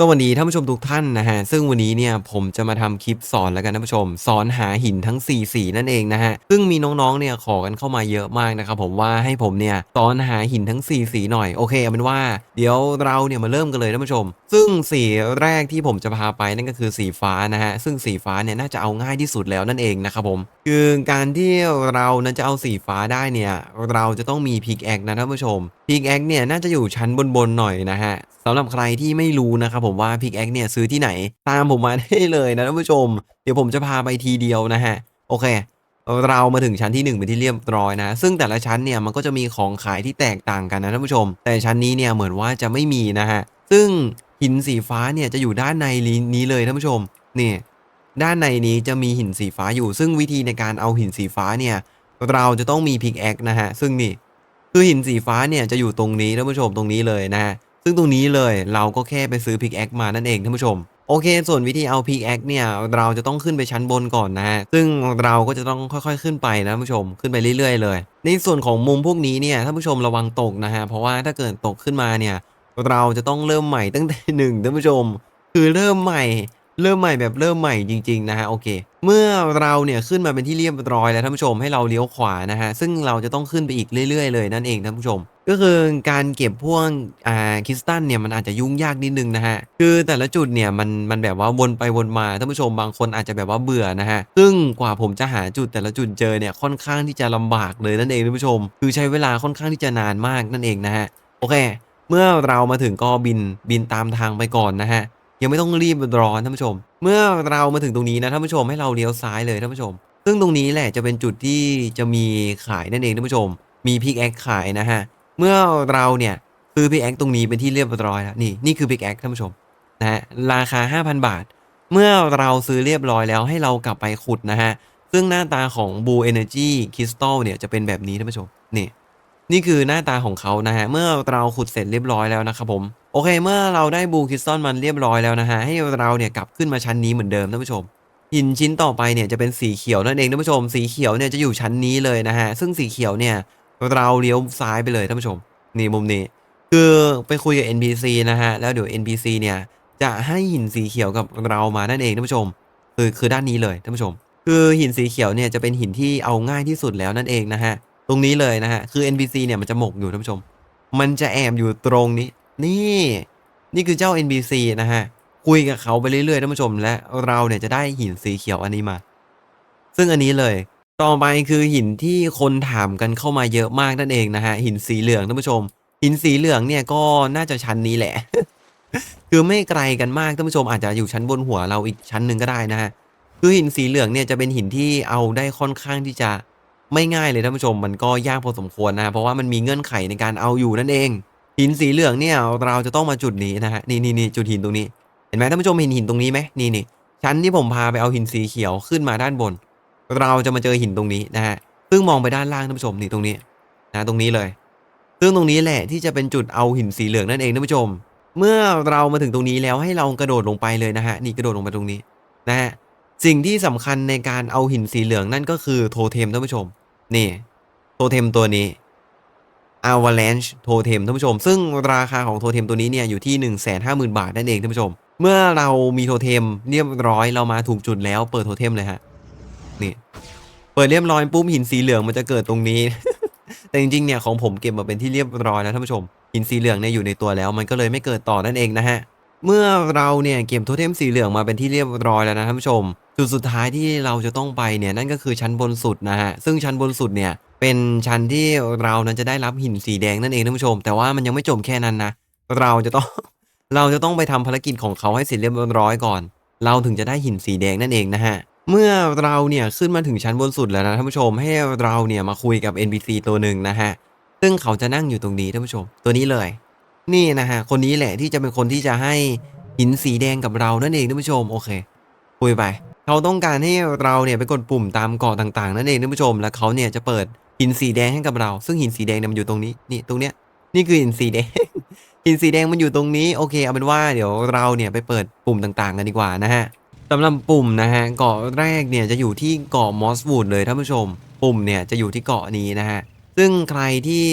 สวัสดีท่านผู้ชมทุกท่านนะฮะ ซึ่งวันนี้เนี่ยผมจะมาทำคลิปสอนแล้วกันท่านผู้ชม สอนหาหินทั้ง 4 สีนั่นเองนะฮะ ซึ่งมีน้องๆเนี่ยขอกันเข้ามาเยอะมากนะครับผมว่าให้ผมเนี่ยสอนหาหินทั้ง 4 สีหน่อยโอเคเอาเป็นว่าเดี๋ยวเราเนี่ยมาเริ่มกันเลยท่านผู้ชม ซึ่งสีแรกที่ผมจะพาไปนั่นก็คือสีฟ้านะฮะ ซึ่งสีฟ้าเนี่ยน่าจะเอาง่ายที่สุดแล้วนั่นเองนะครับผมคือการที่เรานั้นจะเอาสีฟ้าได้เนี่ยเราจะต้องมีพิกแอคนะท่านผู้ชมพิกแอคเนี่ยน่าจะอยู่ชั้นบนๆหน่อยนะฮะ สำหรับใครที่ไม่รู้นะครับผมว่าพิกแอคเนี่ยซื้อที่ไหน ตามผมมาได้เลยนะท่านผู้ชม เดี๋ยวผมจะพาไปทีเดียวนะฮะ โอเค เรามาถึงชั้นที่ 1 เป็นที่เรียบร้อยนะ ซึ่งแต่ละชั้นเนี่ยมันก็จะมีของขายที่แตกต่างกันนะท่านผู้ชม แต่ชั้นนี้เนี่ยเหมือนว่าจะไม่มีนะฮะ ซึ่งหินสีฟ้าเนี่ยจะอยู่ด้านในนี้เลยท่านผู้ชมนี่ด้านในนี้จะมีหินสีฟ้าอยู่ ซึ่งวิธีในการเอาหินสีฟ้าเนี่ยเราจะต้องมีพิกแอคนะฮะ ซึ่งนี่คือหินสีฟ้าเนี่ยจะอยู่ตรงนี้ท่านผู้ชมตรงนี้เลยนะฮะ ซึ่งตรงนี้เลยเราก็แค่ไปซื้อพิกแอคมานั่นเองท่านผู้ชมโอเค ส่วนวิธีเอาพิกแอคเนี่ยเราจะต้องขึ้นไปชั้นบนก่อนนะฮะ ซึ่งเราก็จะต้องค่อยๆขึ้นไปนะท่านผู้ชม ขึ้นไปเรื่อยๆเลย ในส่วนของมุมพวกนี้เนี่ยท่านผู้ชมระวังตกนะฮะ เพราะว่าถ้าเกิดตกขึ้นมาเนี่ย เราจะต้องเริ่มใหม่ตั้งแต่หนึ่งท่านผู้ชม คือเริ่มใหม่ เริ่มใหม่แบบเริ่มใหม่จริงๆนะฮะโอเค เมื่อเราเนี่ยขึ้นมาเป็นที่เรียบร้อยแล้วท่านผู้ชมให้เราเลี้ยวขวานะฮะซึ่งเราจะต้องขึ้นไปอีกเรื่อยๆเลยนั่นเองท่านผู้ชม ก็คือการเก็บพวกอ่าคริสตัลเนี่ยมันอาจจะยุ่งยากนิดนึงนะฮะคือแต่ละจุดเนี่ยมันมันแบบว่าวนไปวนมาท่านผู้ชมบางคนอาจจะแบบว่าเบื่อนะฮะซึ่งกว่าผมจะหาจุดแต่ละจุดเจอเนี่ยค่อนข้างที่จะลำบากเลยนั่นเองท่านผู้ชม คือใช้เวลาค่อนข้างที่จะนานมากนั่นเองนะฮะโอเค เมื่อเรามาถึงก็บินบินตามทางไปก่อนนะฮะ ยังไม่ต้องรีบร้อนท่านผู้ชม เมื่อเรามาถึงตรงนี้นะท่านผู้ชมให้เราเลี้ยวซ้ายเลยท่านผู้ชม ซึ่งตรงนี้แหละจะเป็นจุดที่จะมีขายนั่นเองท่านผู้ชม มีพิกแอคขายนะฮะเมื่อเราเนี่ยซื้อพิกแอคตรงนี้เป็นที่เรียบร้อยแล้วนี่นี่คือพิกแอคท่านผู้ชมนะฮะราคา 5,000 บาท เมื่อเราซื้อเรียบร้อยแล้วให้เรากลับไปขุดนะฮะซึ่งหน้าตาของ Blue Energy Crystal เนี่ยจะเป็นแบบนี้ท่านผู้ชมนี่ นี่คือหน้าตาของเขานะฮะ เมื่อเราขุดเสร็จเรียบร้อยแล้วนะครับผม โอเค เมื่อเราได้บูคริสตัลมันเรียบร้อยแล้วนะฮะ ให้เราเนี่ยกลับขึ้นมาชั้นนี้เหมือนเดิมท่านผู้ชม หินชิ้นต่อไปเนี่ยจะเป็นสีเขียวนั่นเองท่านผู้ชม สีเขียวเนี่ยจะอยู่ชั้นนี้เลยนะฮะ ซึ่งสีเขียวเนี่ยเราเลี้ยวซ้ายไปเลยท่านผู้ชม นี่มุมนี้ คือไปคุยกับ NPC นะฮะ แล้วเดี๋ยว NPC เนี่ยจะให้หินสีเขียวกับเรามานั่นเองท่านผู้ชม คือคือด้านนี้เลยท่านผู้ชม คือหินสีเขียวเนี่ยจะเป็นหินที่เอาง่ายที่สุดแล้วนั่นเองนะฮะ ตรงนี้เลยนะฮะ คือ NPC เนี่ยมันจะหมกอยู่ท่านผู้ชม มันจะแอบอยู่ตรงนี้ นี่ นี่คือเจ้า NPC นะฮะ คุยกับเขาไปเรื่อยๆท่านผู้ชม และเราเนี่ยจะได้หินสีเขียวอันนี้มา ซึ่งอันนี้เลย ต่อไปคือหินที่คนถามกันเข้ามาเยอะมากนั่นเองนะฮะ หินสีเหลืองท่านผู้ชม หินสีเหลืองเนี่ยก็น่าจะชั้นนี้แหละ คือไม่ไกลกันมากท่านผู้ชม อาจจะอยู่ชั้นบนหัวเราอีกชั้นหนึ่งก็ได้นะฮะ คือหินสีเหลืองเนี่ยจะเป็นหินที่เอาได้ค่อนข้างที่จะ ไม่ง่ายเลยท่านผู้ชมมันก็ยากพอสมควรนะเพราะว่ามันมีเงื่อนไขในการเอาอยู่นั่นเอง หินสีเหลืองเนี่ยเราจะต้องมาจุดนี้นะฮะนี่นี่นี่จุดหินตรงนี้เห็นไหมท่านผู้ชมเห็นหินตรงนี้ไหมนี่นี่ชั้นที่ผมพาไปเอาหินสีเขียวขึ้นมาด้านบน เราจะมาเจอหินตรงนี้นะฮะซึ่งมองไปด้านล่างท่านผู้ชมนี่ตรงนี้นะตรงนี้เลย ซึ่งตรงนี้แหละที่จะเป็นจุดเอาหินสีเหลืองนั่นเองท่านผู้ชม เมื่อเรามาถึงตรงนี้แล้วให้เรากระโดดลงไปเลยนะฮะนี่กระโดดลงไปตรงนี้นะฮะ สิ่งที่สำคัญในการเอาหินสีเหลืองนั่นก็คือโทเทมท่านผู้ชม นี่ โทเทมตัวนี้ Avalanche โทเทมท่านผู้ชม ซึ่งราคาของโทเทมตัวนี้เนี่ยอยู่ที่ 1 5 0 0 0 0 บาทนั่นเองท่านผู้ชม เมื่อเรามีโทเทมเรียบร้อยเรามาถูกจุดแล้วเปิดโทเทมเลยฮะ นี่ เปิดเรียบร้อยปุ๊บหินสีเหลืองมันจะเกิดตรงนี้ แต่จริงๆเนี่ยของผมเก็บมาเป็นที่เรียบร้อยแล้วท่านผู้ชม หินสีเหลืองเนี่ยอยู่ในตัวแล้ว มันก็เลยไม่เกิดต่อนั่นเองนะฮะ เมื่อเราเนี่ยเก็บโทเทมสีเหลืองมาเป็นที่เรียบร้อยแล้วนะท่านผู้ชม จุดสุดท้ายที่เราจะต้องไปเนี่ยนั่นก็คือชั้นบนสุดนะฮะซึ่งชั้นบนสุดเนี่ยเป็นชั้นที่เรานั้นจะได้รับหินสีแดงนั่นเองท่านผู้ชม แต่ว่ามันยังไม่จบแค่นั้นนะเราจะต้องเราจะต้องไปทำภารกิจของเขาให้เสร็จเรียบร้อยก่อน เราถึงจะได้หินสีแดงนั่นเองนะฮะเมื่อเราเนี่ยขึ้นมาถึงชั้นบนสุดแล้วนะท่านผู้ชมให้เราเนี่ยมาคุยกับ NPC ตัวหนึ่งนะฮะซึ่งเขาจะนั่งอยู่ตรงนี้ท่านผู้ชม ตัวนี้เลย นี่นะฮะคนนี้แหละที่จะเป็นคนที่จะให้หินสีแดงกับเรานั่นเองท่านผู้ชมโอเค คุยไป เขาต้องการให้เราเนี่ยไปกดปุ่มตามเกาะต่างๆนั่นเองท่านผู้ชม แล้วเขาเนี่ยจะเปิดหินสีแดงให้กับเรา ซึ่งหินสีแดงเนี่ยมันอยู่ตรงนี้ นี่ตรงเนี้ย นี่คือหินสีแดง หินสีแดงมันอยู่ตรงนี้ โอเคเอาเป็นว่าเดี๋ยวเราเนี่ยไปเปิดปุ่มต่างๆกันดีกว่านะฮะสำหรับปุ่มนะฮะ เกาะแรกเนี่ยจะอยู่ที่เกาะมอสวูดเลยท่านผู้ชม ปุ่มเนี่ยจะอยู่ที่เกาะนี้นะฮะ ซึ่งใครที่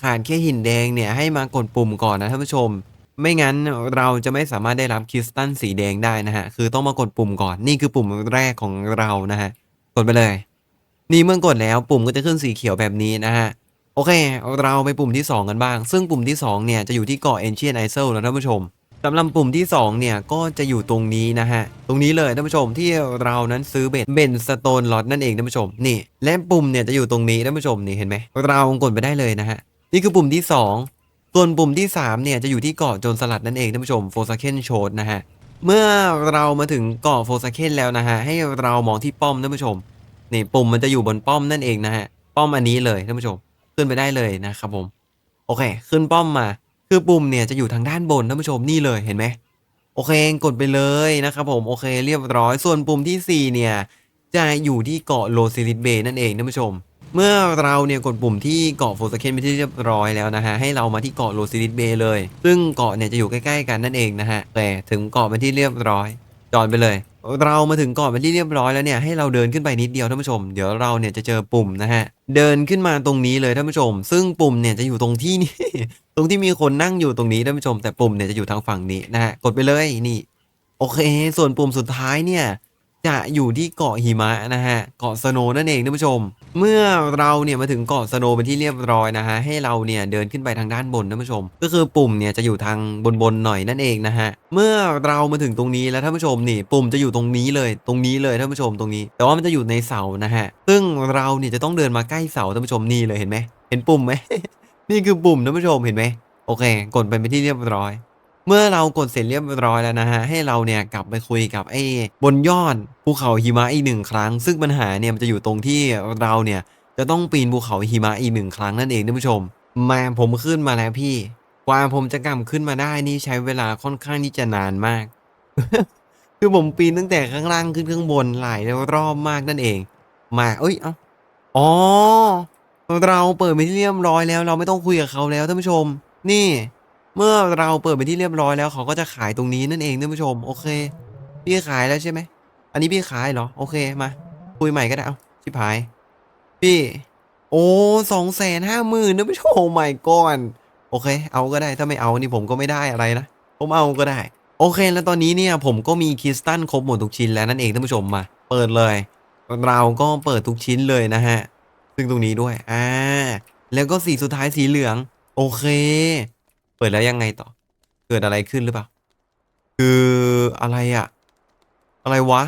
ขาดแค่หินแดงเนี่ยให้มากดปุ่มก่อนนะท่านผู้ชม ไม่งั้นเราจะไม่สามารถได้รับคริสตัลสีแดงได้นะฮะ คือต้องมากดปุ่มก่อน นี่คือปุ่มแรกของเรานะฮะ กดไปเลย นี่เมื่อกดแล้วปุ่มก็จะขึ้นสีเขียวแบบนี้นะฮะ โอเค เราไปปุ่มที่ 2 กันบ้าง ซึ่งปุ่มที่ 2 เนี่ยจะอยู่ที่เกาะ Ancient Isle แล้วท่านผู้ชมสำหรับปุ่มที่ 2 เนี่ย ก็จะอยู่ตรงนี้นะฮะ ตรงนี้เลยท่านผู้ชมที่เรานั้นซื้อเบ็ดเบนสโตนลอตนั่นเองท่านผู้ชม นี่ และปุ่มเนี่ยจะอยู่ตรงนี้ท่านผู้ชมนี่เห็นไหมเรากดไปได้เลยนะฮะ นี่คือปุ่มที่ 2 ส่วนปุ่มที่ 3 เนี่ยจะอยู่ที่เกาะโจรสลัดนั่นเองท่านผู้ชมโฟซาเคนโชดนะฮะ เมื่อเรามาถึงเกาะโฟซาเคนแล้วนะฮะ ให้เรามองที่ป้อมท่านผู้ชมนี่ปุ่มมันจะอยู่บนป้อมนั่นเองนะฮะ ป้อมอันนี้เลยท่านผู้ชมขึ้นไปได้เลยนะครับผม โอเค ขึ้นป้อมมา คือปุ่มเนี่ยจะอยู่ทางด้านบนท่านผู้ชมนี่เลยเห็นไหมโอเคกดไปเลยนะครับผมโอเคเรียบร้อยส่วนปุ่มทีสี่4 เนี่ยจะอยู่ที่เกาะโลซิลิสเบย์นั่นเองท่านผู้ชม เมื่อเราเนี่ยกดปุ่มที่เกาะโฟสเคนไปที่เรียบร้อยแล้วนะฮะให้เรามาที่เกาะโลซิลิสเบย์เลย ซึ่งเกาะเนี่ยจะอยู่ใกล้ๆกันนั่นเองนะฮะแต่ถึงเกาะเป็นที่เรียบร้อยจอดไปเลย เรามาถึงเกาะเป็นที่เรียบร้อยแล้วเนี่ยให้เราเดินขึ้นไปนิดเดียวท่านผู้ชม เดี๋ยวเราเนี่ยจะเจอปุ่มนะฮะเดินขึ้นมาตรงนี้เลยท่านผู้ชม ซึ่งปุ่มเนี่ยจะอยู่ตรงที่นี่ตรงที่มีคนนั่งอยู่ตรงนี้ท่านผู้ชม แต่ปุ่มเนี่ยจะอยู่ทางฝั่งนี้นะฮะกดไปเลยนี่ โอเค ส่วนปุ่มสุดท้ายเนี่ย จะอยู่ที่เกาะหิมะนะฮะ เกาะสโนนั่นเองท่านผู้ชม เมื่อเราเนี่ยมาถึงเกาะสโนเป็นที่เรียบร้อยนะฮะ ให้เราเนี่ยเดินขึ้นไปทางด้านบนท่านผู้ชม ก็คือปุ่มเนี่ยจะอยู่ทางบนๆหน่อยนั่นเองนะฮะ เมื่อเรามาถึงตรงนี้แล้วท่านผู้ชมนี่ปุ่มจะอยู่ตรงนี้เลย ตรงนี้เลยท่านผู้ชมตรงนี้ แต่ว่ามันจะอยู่ในเสานะฮะ ซึ่งเราเนี่ยจะต้องเดินมาใกล้เสาท่านผู้ชมนี่เลยเห็นไหมเห็นปุ่มไหม นี่คือปุ่มท่านผู้ชมเห็นไหมโอเค กดไปเป็นที่เรียบร้อย เมื่อเรากดเสร็จเรียบร้อยแล้วนะฮะ ให้เราเนี่ยกลับไปคุยกับไอ้บนยอดภูเขาหิมะอีกหนึ่งครั้ง ซึ่งปัญหาเนี่ยมันจะอยู่ตรงที่เราเนี่ยจะต้องปีนภูเขาหิมะอีกหนึ่งครั้งนั่นเองท่านผู้ชม มาผมขึ้นมาแล้วพี่กว่าผมจะกลับขึ้นมาได้นี่ใช้เวลาค่อนข้างที่จะนานมาก คือผมปีนตั้งแต่ข้างล่างขึ้นข้างบนหลายรอบมากนั่นเอง มาเอ้ยเอ้าอ๋อเราเปิดไปที่เรียบร้อยแล้ว เราไม่ต้องคุยกับเขาแล้วท่านผู้ชม นี่ เมื่อเราเปิดไปที่เรียบร้อยแล้วเขาก็จะขายตรงนี้นั่นเองท่านผู้ชม โอเค พี่ขายแล้วใช่ไหม อันนี้พี่ขายเหรอ โอเคมา คุยใหม่ก็ได้ เอาชิบหาย พี่ โอ้สองแสนห้าหมื่นท่านผู้ชมใหม่ก่อนโอเค เอาก็ได้ ถ้าไม่เอานี่ผมก็ไม่ได้อะไรนะ ผมเอาก็ได้ โอเค แล้วตอนนี้เนี่ยผมก็มีคริสตัลครบหมดทุกชิ้นแล้วนั่นเองท่านผู้ชมมา เปิดเลย เราก็เปิดทุกชิ้นเลยนะฮะ ซึ่งตรงนี้ด้วย อ่า แล้วก็สีสุดท้ายสีเหลือง โอเค เปิดแล้วยังไงต่อ เกิดอะไรขึ้นหรือเปล่า คืออะไรอะอะไรวะ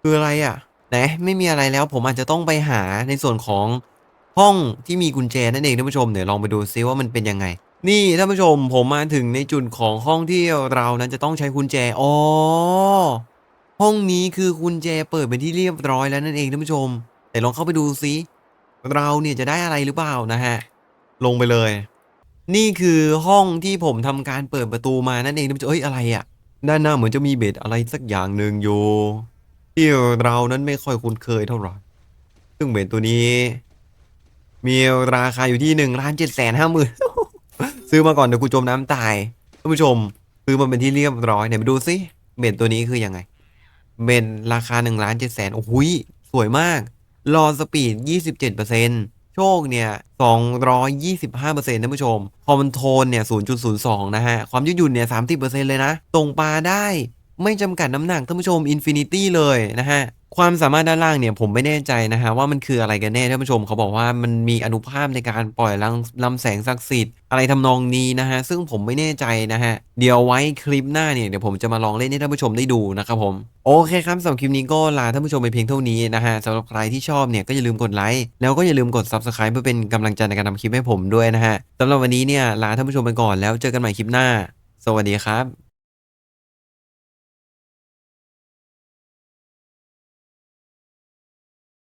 คืออะไรอะไหนไม่มีอะไรแล้วผมอาจจะต้องไปหาในส่วนของห้องที่มีกุญแจนั่นเองท่านผู้ชมเดี๋ยวลองไปดูซิว่ามันเป็นยังไง นี่ท่านผู้ชมผมมาถึงในจุดของห้องที่เรานั้นจะต้องใช้กุญแจอ๋อห้องนี้คือกุญแจเปิดเป็นที่เรียบร้อยแล้วนั่นเองท่านผู้ชม แต่ลองเข้าไปดูซิเราเนี่ยจะได้อะไรหรือเปล่านะฮะ ลงไปเลย นี่คือห้องที่ผมทำการเปิดประตูมานั่นเองท่านผู้ชมเอ้ยอะไรอะ่ะด้านหน้าเหมือนจะมีเบ็ดอะไรสักอย่างหนึ่งอยู่ที่เรานั้นไม่ค่อยคุ้นเคยเท่าไหร่ซึ่งเบ็ดตัวนี้ มีราคาอยู่ที่หนึ่งล้านเจ็ดแสนห้าหมื่นซื้อมาก่อนเดี๋ยวกูจมน้ำตายท่านผู้ชมซื้อมาเป็นที่เรียบร้อยเนี่ยไปดูซิเบ็ดตัวนี้คือยังไงเบ็ดราคา1ล้าน7แสนโอ้โหยสวยมากรอสปีด27% โชคเนี่ย 225%ท่านผู้ชม คอมโทนเนี่ย 0.02 นะฮะ ความยืดหยุ่นเนี่ย 30%เลยนะ ตรงปลาได้ ไม่จำกัดน้ำหนักท่านผู้ชมอินฟินิตี้เลยนะฮะ ความสามารถด้านล่างเนี่ยผมไม่แน่ใจนะฮะว่ามันคืออะไรกันแน่ท่านผู้ชมเขาบอกว่ามันมีอนุภาพในการปล่อยลำลำแสงศักดิ์สิทธิ์อะไรทำนองนี้นะฮะซึ่งผมไม่แน่ใจนะฮะเดี๋ยวไว้คลิปหน้าเนี่ยเดี๋ยวผมจะมาลองเล่นให้ท่านผู้ชมได้ดูนะครับผมโอเคครับสำหรับคลิปนี้ก็ลาท่านผู้ชมไปเพียงเท่านี้นะฮะสำหรับใครที่ชอบเนี่ยก็อย่าลืมกดไลค์แล้วก็อย่าลืมกด subscribe เพื่อเป็นกำลังใจในการทำคลิปให้ผมด้วยนะฮะสำหรับวันนี้เนี่ยลาท่านผู้ชมไปก่อนแล้วเจอกันใหม่คลิปหน้า สวัสดีครับ